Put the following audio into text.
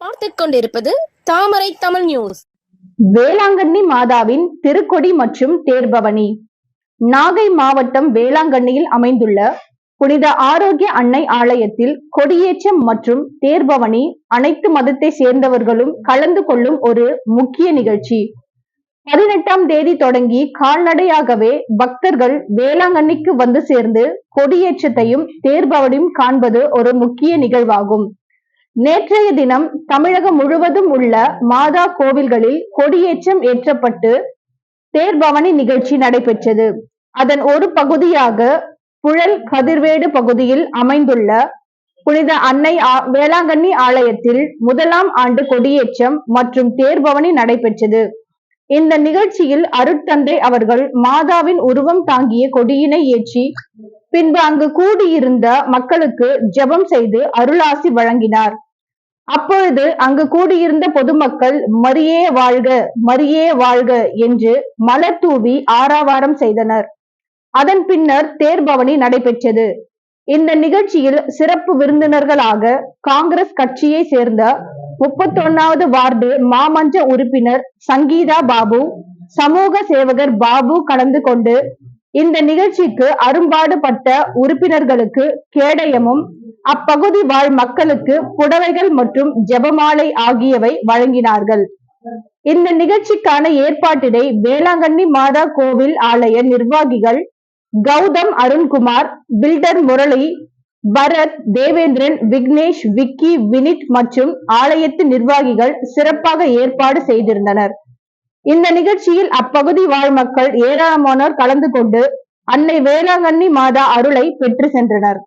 பார்த்துக் கொண்டிருப்பது தாமரை தமிழ் நியூஸ் வேளாங்கண்ணி மாதாவின் திருக்கொடி மற்றும் தேர்பவனி. நாகை மாவட்டம் வேளாங்கண்ணியில் அமைந்துள்ள புனித ஆரோக்கிய அன்னை ஆலயத்தில் கொடியேற்றம் மற்றும் தேர்பவனி அனைத்து மதத்தை சேர்ந்தவர்களும் கலந்து கொள்ளும் ஒரு முக்கிய நிகழ்ச்சி. பதினெட்டாம் தேதி தொடங்கி கால்நடையாகவே பக்தர்கள் வேளாங்கண்ணிக்கு வந்து சேர்ந்து கொடியேற்றத்தையும் தேர்பவனியும் காண்பது ஒரு முக்கிய நிகழ்வாகும். நேற்றைய தினம் தமிழகம் முழுவதும் உள்ள மாதா கோவில்களில் கொடியேற்றம் ஏற்றப்பட்டு தேர்பவனி நிகழ்ச்சி நடைபெற்றது. அதன் ஒரு பகுதியாக புழல் கதிர்வேடு பகுதியில் அமைந்துள்ள புனித அன்னை வேளாங்கண்ணி ஆலயத்தில் முதலாம் ஆண்டு கொடியேற்றம் மற்றும் தேர்பவனி நடைபெற்றது. இந்த நிகழ்ச்சியில் அருட்தந்தை அவர்கள் மாதாவின் உருவம் தாங்கிய கொடியினை ஏற்றி பின்பு அங்கு கூடியிருந்த மக்களுக்கு ஜெபம் செய்து அருளாசி வழங்கினார். அப்பொழுது அங்கு கூடியிருந்த பொதுமக்கள் மரியே வாழ்க மரியே வாழ்க என்று மலர் தூவி ஆராவாரம் செய்தனர். அதன் பின்னர் தேர்பவனி நடைபெற்றது. இந்த நிகழ்ச்சியில் சிறப்பு விருந்தினர்களாக காங்கிரஸ் கட்சியை சேர்ந்த முப்பத்தொன்னாவது வார்டு மாமன்ற உறுப்பினர் சங்கீதா பாபு சமூக சேவகர் பாபு கலந்து கொண்டு இந்த நிகழ்ச்சிக்கு அரும்பாடுபட்ட உறுப்பினர்களுக்கு கேடயமும் அப்பகுதி வாழ் மக்களுக்கு புடவைகள் மற்றும் ஜெபமாலை ஆகியவை வழங்கினார்கள். இந்த நிகழ்ச்சிக்கான ஏற்பாட்டினை வேளாங்கண்ணி மாதா கோவில் ஆலய நிர்வாகிகள் கௌதம் அருண்குமார் பில்டர் முரளி பரத் தேவேந்திரன் விக்னேஷ் விக்கி வினித் மற்றும் ஆலயத்து நிர்வாகிகள் சிறப்பாக ஏற்பாடு செய்திருந்தனர். இந்த நிகழ்ச்சியில் அப்பகுதி வாழ் மக்கள் ஏராளமானோர் கலந்து கொண்டு அன்னை வேளாங்கண்ணி மாதா அருளை பெற்று சென்றனர்.